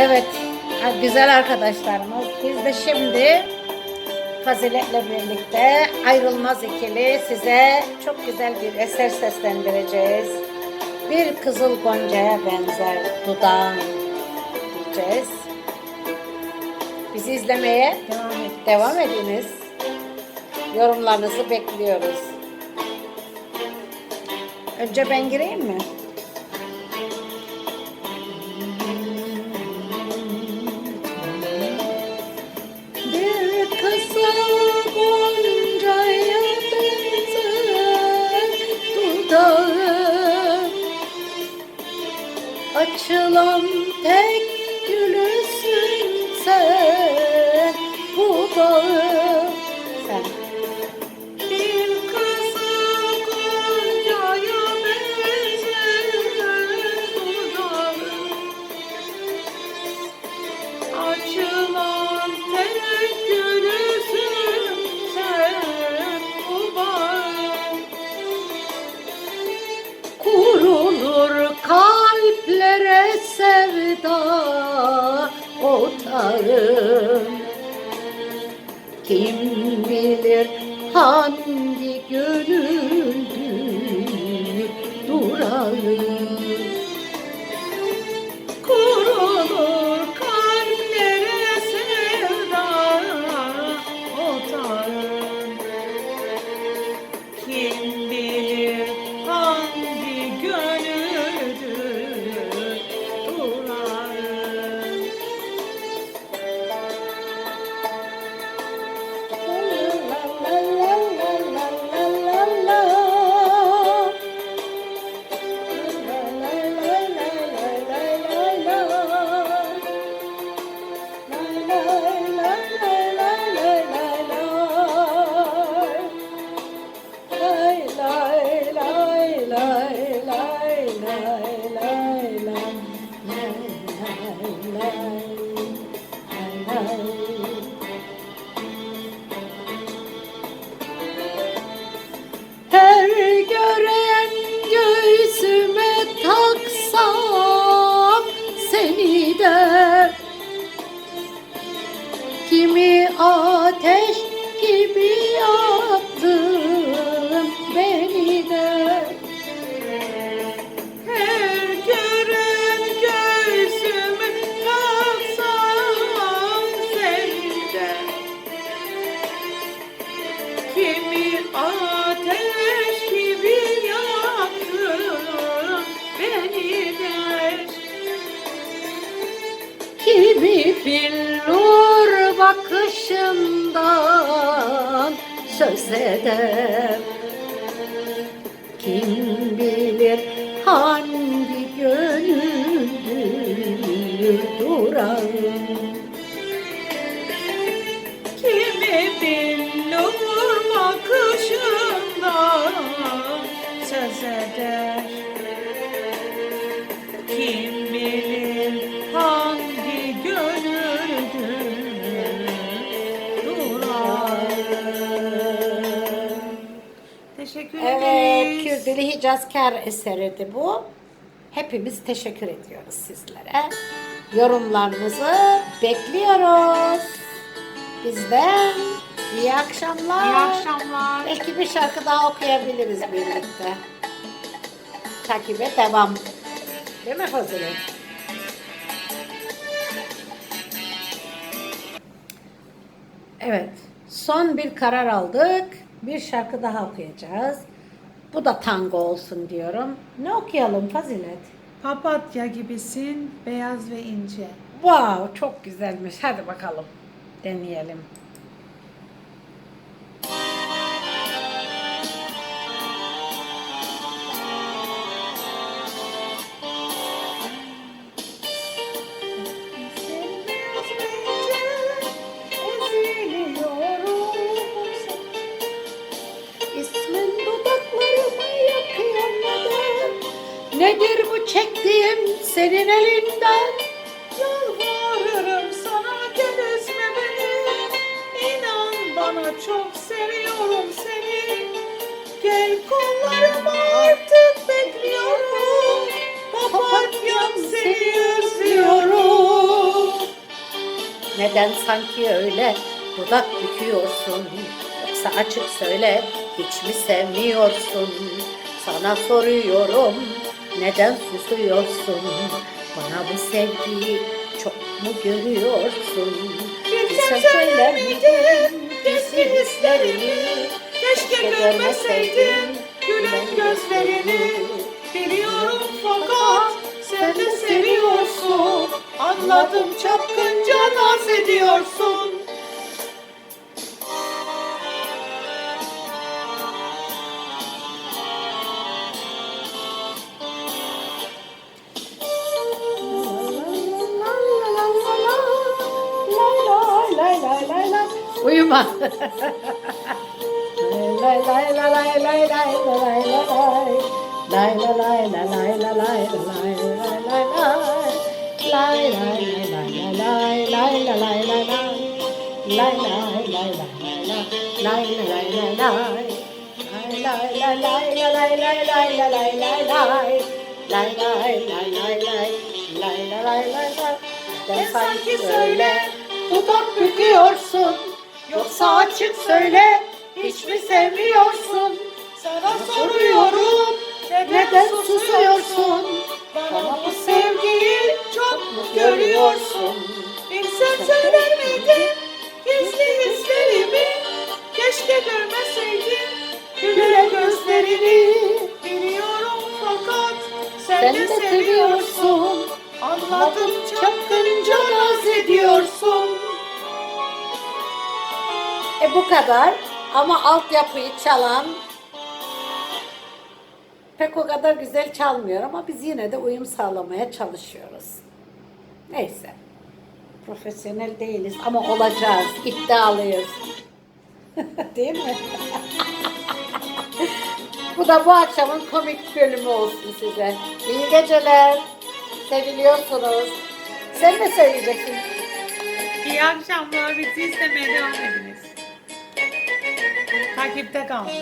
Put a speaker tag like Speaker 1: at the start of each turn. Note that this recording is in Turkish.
Speaker 1: Evet, güzel arkadaşlarımız. Biz de şimdi Fazilet'le birlikte ayrılmaz ikili size çok güzel bir eser seslendireceğiz. Bir kızıl goncaya benzer dudağın diyeceğiz. Bizi izlemeye
Speaker 2: Devam et.
Speaker 1: devam ediniz. Yorumlarınızı bekliyoruz. Önce ben gireyim mi? Açılan tek gülüsün sevda otağım Kim bilir hangi gönüldür ateş gibi yaktın beni de.
Speaker 2: Her gören göğsüme kalsam sende Kimi ateş gibi yaktın beni de.
Speaker 1: Kimi billur bakışından söz eder. Kim bilir hangi gönüldür durağım
Speaker 2: Kimi billur bakışından söz eder. Kim Teşekkür
Speaker 1: Evet,
Speaker 2: ederiz.
Speaker 1: Kürdili Hicazkar eseridir bu. Hepimiz teşekkür ediyoruz sizlere. Yorumlarınızı bekliyoruz. Bizden iyi akşamlar.
Speaker 2: İyi akşamlar.
Speaker 1: Belki bir şarkı daha okuyabiliriz birlikte. Takibe devam. Değil mi Fazilet? Evet. Son bir karar aldık. Bir şarkı daha okuyacağız. Bu da tango olsun diyorum. Ne okuyalım Fazilet?
Speaker 2: Papatya gibisin, beyaz ve ince.
Speaker 1: Wow, çok güzelmiş. Hadi bakalım. Deneyelim. İsmin dudaklarımı yakıyor neden? Nedir bu çektiğim senin elinden?
Speaker 2: Yalvarırım sana gel üzme beni İnan bana çok seviyorum seni Gel kollarıma artık bekliyorum Papatyam seni özlüyorum
Speaker 1: Neden sanki öyle dudak büküyorsun? Yoksa açık söyle hiç mi sevmiyorsun? Sana soruyorum neden susuyorsun? Bana bu sevgiyi çok mu görüyorsun?
Speaker 2: Söyler miydim gizli hislerimi? Keşke
Speaker 1: Keşke
Speaker 2: görmeseydim gülen gözlerini. Biliyorum fakat sen de seviyorsun. Anladım çapkınca naz ediyorsun.
Speaker 1: Uyuma. Lay lay lay lay lay lay lay lay lay. Lay la lay la lay la lay la lay la lay lay. Lay lay lay lay
Speaker 2: Yoksa açık söyle hiç mi sevmiyorsun? Sana soruyorum neden susuyorsun? Bana bu sevgiyi çok mu görüyorsun? Bilsen söyler miydin gizli hislerimi? Keşke görmeseydim güle gözlerini. Biliyorum fakat sen,
Speaker 1: sen
Speaker 2: de seviyorsun. Anladım çapkınca naz ediyorsun.
Speaker 1: E bu kadar. Ama altyapıyı çalan pek o kadar güzel çalmıyor ama biz yine de uyum sağlamaya çalışıyoruz. Neyse. Profesyonel değiliz ama olacağız. iddialıyız. Değil mi? bu da bu akşamın komik bölümü olsun size. İyi geceler. Seviliyorsunuz. Sen ne söyleyeceksin?
Speaker 2: İyi akşamlar. Bizi izlemeye devam ediniz. Takipte kalmış.